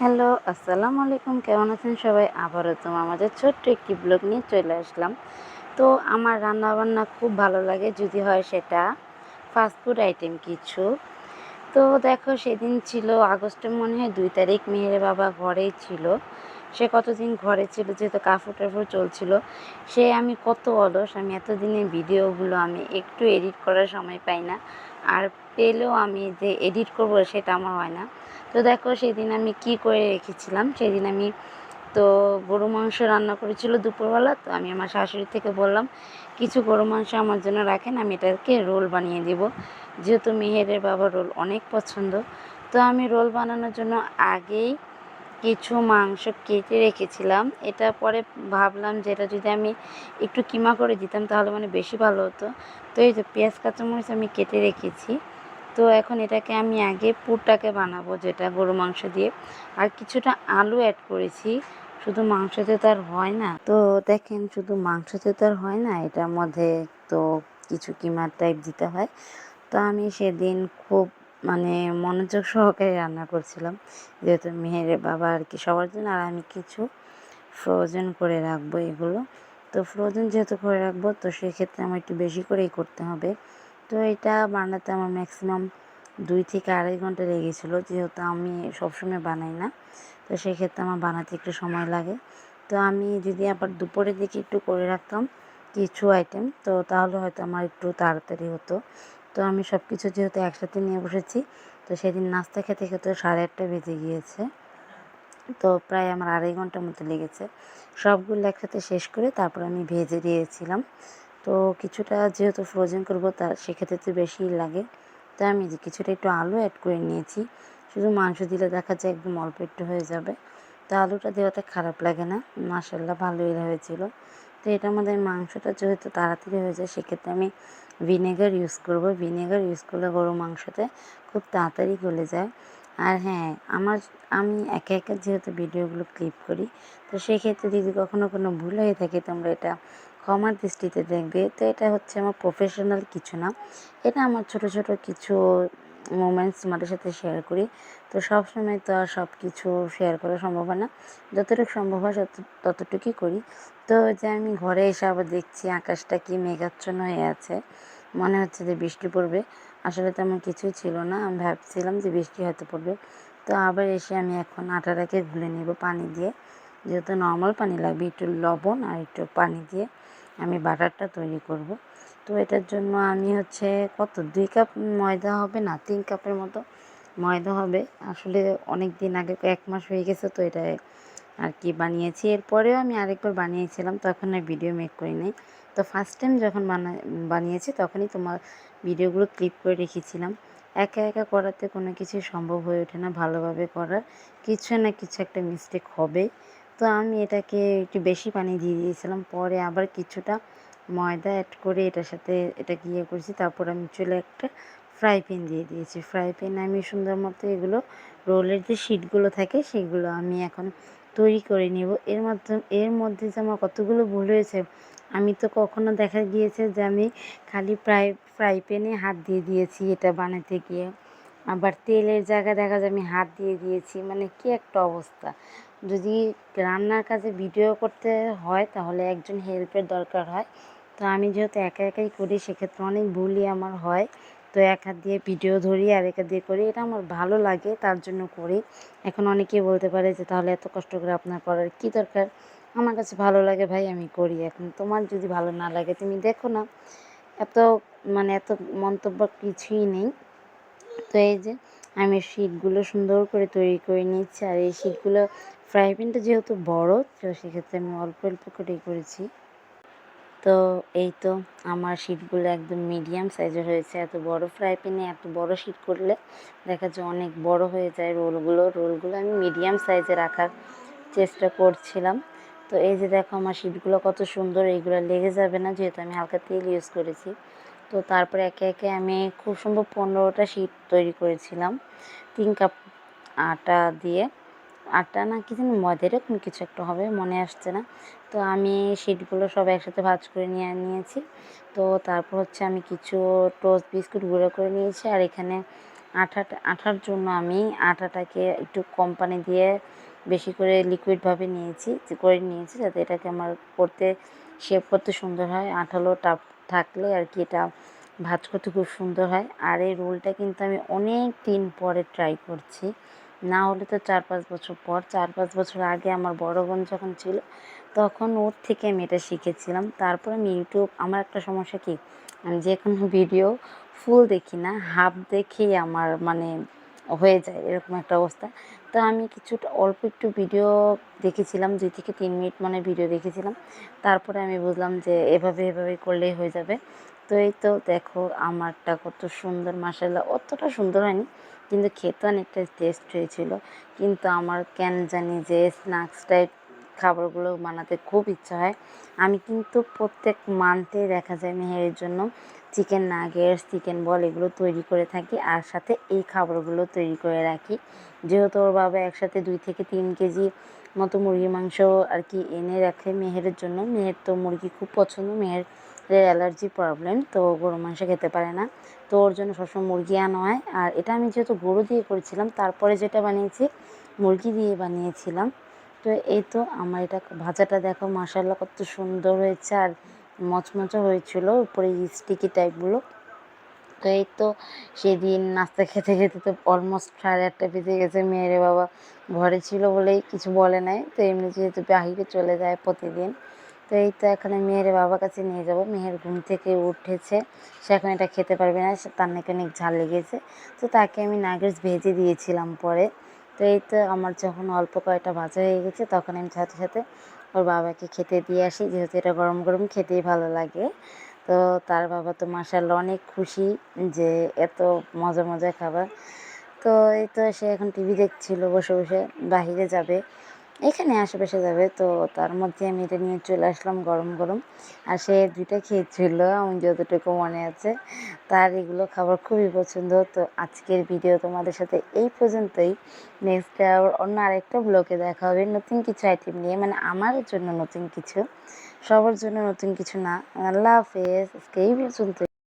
Hello, আসসালামু আলাইকুম। কেমন আছেন সবাই? আবারও তো আমাদের ছোট্ট একটি ব্লগ নিয়ে চলে আসলাম। তো আমার রান্না বান্না খুব ভালো লাগে, যদি হয় সেটা। ফাস্টফুড আইটেম কিছু। তো দেখো, সেদিন ছিল আগস্টের মনে হয় দুই তারিখ, মেয়ের বাবা ঘরেই ছিল। সে কতদিন ঘরে ছিল, যেহেতু কাপড় টাফড় চলছিল। সে আমি কত অলস, আমি এতদিনে ভিডিওগুলো আমি একটু এডিট করার সময় পাই না। আর পেলেও আমি যে এডিট করব সেটা আমার হয় না। তো দেখো সেদিন আমি কি করে রেখেছিলাম? সেদিন আমি তো গরু মাংস রান্না করেছিল দুপুরবেলা, তো আমি আমার শাশুড়ি থেকে বললাম, কিছু গরু মাংস আমার জন্য রাখেন, আমি এটাকে রোল বানিয়ে দিব। যেহেতু মেহেরের বাবা রোল অনেক পছন্দ, তো আমি রোল বানানোর জন্য আগেই কিছু মাংস কেটে রেখেছিলাম। এটা পরে ভাবলাম যে এটা যদি আমি একটু কিমা করে দিতাম তাহলে মানে বেশি ভালো হতো। তো এই যে পেঁয়াজ, কাঁচামরিচ আমি কেটে রেখেছি। তো এখন এটাকে আমি আগে পুরটাকে বানাবো যেটা গরু মাংস দিয়ে। আর কিছুটা আলু অ্যাড করেছি। শুধু মাংসতে তো আর হয় না। তো দেখেন, শুধু মাংসতে তো আর হয় না, এটার মধ্যে তো কিছু কিমার টাইপ দিতে হয়। তো আমি সেদিন খুব মানে মনোযোগ সহকারে রান্না করছিলাম। যেহেতু মেহের বাবা আর কি সবার জন্য, আর আমি কিছু ফ্রোজেন করে রাখব এগুলো। তো ফ্রোজেন যেহেতু করে রাখব, তো সেক্ষেত্রে আমার একটু বেশি করেই করতে হবে। তো এটা বানাতে আমার ম্যাক্সিমাম দুই থেকে আড়াই ঘণ্টা লেগেছিলো, যেহেতু আমি সবসময় বানাই না। তো সেক্ষেত্রে আমার বানাতে একটু সময় লাগে। তো আমি যদি আবার দুপুরের দিকে একটু করে রাখতাম কিছু আইটেম তো তাহলে হয়তো আমার একটু তাড়াতাড়ি হতো। তো আমি সব কিছু যেহেতু একসাথে নিয়ে বসেছি, তো সেদিন নাস্তা খেতে খেতে সাড়ে আটটা বেজে গিয়েছে। তো প্রায় আমার আড়াই ঘণ্টার মতো লেগেছে। সবগুলো একসাথে শেষ করে তারপর আমি ভেজে দিয়েছিলাম। তো কিছুটা যেহেতু ফ্রোজেন করব তার সেক্ষেত্রে তো বেশিই লাগে। তাই আমি কিছুটা একটু আলু অ্যাড করে নিয়েছি। শুধু মাংস দিলে দেখা যায় একদম অল্প একটু হয়ে যাবে। তো আলুটা দেওয়াতে খারাপ লাগে না। মাসাল্লাহ ভালোই হয়েছিল। তো এটার মধ্যে মাংসটা যেহেতু তাড়াতাড়ি হয়ে যায়, সেক্ষেত্রে আমি ভিনেগার ইউজ করব। ভিনেগার ইউজ করলে গরু মাংসতে খুব তাড়াতাড়ি গলে যায়। আর হ্যাঁ আমার, আমি একে একে যেহেতু ভিডিওগুলো ক্লিপ করি, তো সেক্ষেত্রে যদি কখনো কোনো ভুল হয়ে থাকে, তোমরা এটা ক্ষমার দৃষ্টিতে দেখবে। তো এটা হচ্ছে আমার প্রফেশনাল কিছু না। এটা আমার ছোট ছোট কিছু মোমেন্টস তোমাদের সাথে শেয়ার করি। তো সব সময় তো আর সব কিছু শেয়ার করা সম্ভব হয় না। যতটুকু সম্ভব হয় ততটুকুই করি। তো যে আমি ঘরে এসে আবার দেখছি আকাশটা কি মেঘাচ্ছন্ন হয়ে আছে। মনে হচ্ছে যে বৃষ্টি পড়বে। আসলে তেমন কিছুই ছিল না। আমি ভাবছিলাম যে বৃষ্টি হয়তো পড়বে। তো আবার এসে আমি এখন আটাটাকে গুলে নেব পানি দিয়ে। যেহেতু নর্মাল পানি লাগবে, একটু লবণ আর একটু পানি দিয়ে আমি বাটারটা তৈরি করব। তো এটার জন্য আমি হচ্ছে কত, দুই কাপ ময়দা হবে না? তিন কাপের মতো ময়দা হবে। আসলে অনেক দিন আগে এক মাস হয়ে গেছে তো এটা আর কি বানিয়েছি। এরপরেও আমি আরেকবার বানিয়েছিলাম তখন আর ভিডিও মেক করি নাই। তো ফার্স্ট টাইম যখন বানা, বানিয়েছি তখনই তোমার ভিডিওগুলো ক্লিপ করে রেখেছিলাম। একা একা করাতে কোনো কিছু সম্ভব হয়ে ওঠে না ভালোভাবে করার। কিছু না কিছু একটা মিস্টেক হবে তো আমি এটাকে একটু বেশি পানি দিয়ে দিয়েছিলাম, পরে আবার কিছুটা ময়দা অ্যাড করে এটার সাথে এটা ইয়ে করেছি। তারপর আমি চলে একটা ফ্রাই প্যান দিয়ে দিয়েছি। ফ্রাই প্যানে আমি সুন্দর মতো এগুলো রোলের যে শিটগুলো থাকে সেগুলো আমি এখন তৈরি করে নেব। এর মাধ্যমে এর মধ্যে যে আমার কতগুলো ভুল হয়েছে, আমি তো কখনো দেখা গিয়েছে যে আমি খালি ফ্রাই ফ্রাই প্যানে হাত দিয়ে দিয়েছি এটা বানাতে গিয়ে। আবার তেলের জায়গায় দেখা যায় আমি হাত দিয়ে দিয়েছি। মানে কি একটা অবস্থা। যদি রান্নার কাজে ভিডিও করতে হয় তাহলে একজন হেল্পের দরকার হয়। তো আমি যেহেতু একা একাই করি, সেক্ষেত্রে অনেক ভুলই আমার হয়। তো এক হাত দিয়ে ভিডিও ধরি, আর এক হাত দিয়ে করি। এটা আমার ভালো লাগে, তার জন্য করি। এখন অনেকেই বলতে পারে যে, তাহলে এত কষ্ট করে আপনার করার কী দরকার? আমার কাছে ভালো লাগে ভাই, আমি করি। এখন তোমার যদি ভালো না লাগে, তুমি দেখো না। এত মানে এত মন্তব্য কিছুই নেই। তো এই যে, আমি শিটগুলো সুন্দর করে তৈরি করে নিচ্ছি আর এই শিটগুলো ফ্রাই প্যানটা যেহেতু বড়, তো সেক্ষেত্রে আমি অল্প অল্প করেই করেছি। তো এই তো আমার শিটগুলো একদম মিডিয়াম সাইজের হয়েছে। এত বড় ফ্রাই প্যানে এত বড় শিট করলে দেখা যায় অনেক বড় হয়ে যায় রোলগুলো রোলগুলো আমি মিডিয়াম সাইজে রাখার চেষ্টা করছিলাম। তো এই যে দেখো আমার শিটগুলো কত সুন্দর, এইগুলো লেগে যাবে না যেহেতু আমি হালকা তেল ইউজ করেছি। তো তারপরে একে একে আমি খুব সম্ভব পনেরোটা শিট তৈরি করেছিলাম। তিন কাপ আটা দিয়ে। আটা না কি জানি ময়দা এরকম কিছু একটা হবে, মনে আসছে না। তো আমি শিটগুলো সব একসাথে ভাজ করে নিয়ে নিয়েছি। তো তারপর হচ্ছে আমি কিছু টোস্ট বিস্কুট গুঁড়ো করে নিয়েছি। আর এখানে আঠাটা, আঠার জন্য আমি আটাটাকে একটু কম পানি দিয়ে বেশি করে লিকুইডভাবে নিয়েছি করে নিয়েছি যাতে এটাকে আমার করতে শেপ করতে সুন্দর হয়। আঠালো টাপ থাকলে আর কি এটা ভাজ করতে খুব সুন্দর হয়। আর এই রোলটা কিন্তু আমি অনেক দিন পরে ট্রাই করছি। না হলে তো চার পাঁচ বছর পর, চার পাঁচ বছর আগে আমার বড় বোন যখন ছিল, তখন ওর থেকে আমি এটা শিখেছিলাম। তারপর আমি ইউটিউব, আমার একটা সমস্যা কি? আমি যে কোনো ভিডিও ফুল দেখি না, হাফ দেখেই আমার মানে হয়ে যায়, এরকম একটা অবস্থা। তো আমি কিছুটা অল্প একটু ভিডিও দেখেছিলাম, দুই থেকে তিন মিনিট মানে ভিডিও দেখেছিলাম। তারপরে আমি বুঝলাম যে এভাবে এভাবে করলেই হয়ে যাবে। তো এই তো দেখো, আমারটা কত সুন্দর মাসাল্লাহ অতটা সুন্দর হয়নি, কিন্তু খেতে অনেকটা টেস্ট হয়েছিল। কিন্তু আমার কেন জানি যে স্ন্যাক্স টাইপ খাবারগুলো বানাতে খুব ইচ্ছা হয়। আমি কিন্তু প্রত্যেক মান্থে দেখা যায় মেহেরের জন্য চিকেন নাগেটস চিকেন বল এগুলো তৈরি করে থাকি আর সাথে এই খাবারগুলো তৈরি করে রাখি। যেহেতু ওর বাবা একসাথে দুই থেকে তিন কেজি মতো মুরগি মাংস আর কি এনে রাখে মেহেরের জন্য। মেহের তো মুরগি খুব পছন্দ, মেহের অ্যালার্জি প্রবলেম, তো গরু মাংস খেতে পারে না। তো ওর জন্য সবসময় মুরগি আনা হয়। আর এটা আমি যেহেতু গরু দিয়ে করেছিলাম, তারপরে যেটা বানিয়েছি, মুরগি দিয়ে বানিয়েছিলাম। তো এই তো আমার এটা ভাজাটা দেখো মাসাল্লা কত সুন্দর হয়েছে আর মচমচে হয়েছিল, উপরে স্টিকি টাইপগুলো তো এই তো সেদিন নাস্তা খেতে খেতে তো অলমোস্ট সাড়ে আটটা বেজে গেছে, মেয়েরে বাবা ঘরে ছিল বলেই কিছু বলে নাই। তো এমনি যেহেতু বাহিরে চলে যায় প্রতিদিন তো এই তো এখানে মেয়ের বাবার কাছে নিয়ে যাব। মেয়ের ঘুম থেকে উঠেছে, সে এখন এটা খেতে পারবে না তার নাকি অনেক ঝাল লেগেছে। তো তাকে আমি নাগেটস ভেজে দিয়েছিলাম পরে। তো এই তো আমার যখন অল্প কয়েকটা ভাজা হয়ে গেছে, তখন আমি সাথে সাথে ওর বাবাকে খেতে দিয়ে আসি। যেহেতু এটা গরম গরম, খেতেই ভালো লাগে। তো তার বাবা তো মাসাল্লাহ অনেক খুশি যে এত মজা মজা খাবার। তো এই তো সে এখন টিভি দেখছিল, বসে বসে বাহিরে যাবে। এখানে আশেপাশে যাবে। তো তার মধ্যে আমি এটা নিয়ে চলে আসলাম গরম গরম। আর সে দুইটা খেয়েছিল, আমি যতটুকু মনে আছে। তার এগুলো খাবার খুবই পছন্দ। তো আজকের ভিডিও তোমাদের সাথে এই পর্যন্তই। নেক্সট আবার অন্য আরেকটা ব্লগে দেখা হবে। নতুন কিছু আইটেম নিয়ে মানে আমার জন্য নতুন কিছু। সবার জন্য নতুন কিছু না। আল্লাহ হাফেজ। আজকে এই পর্যন্ত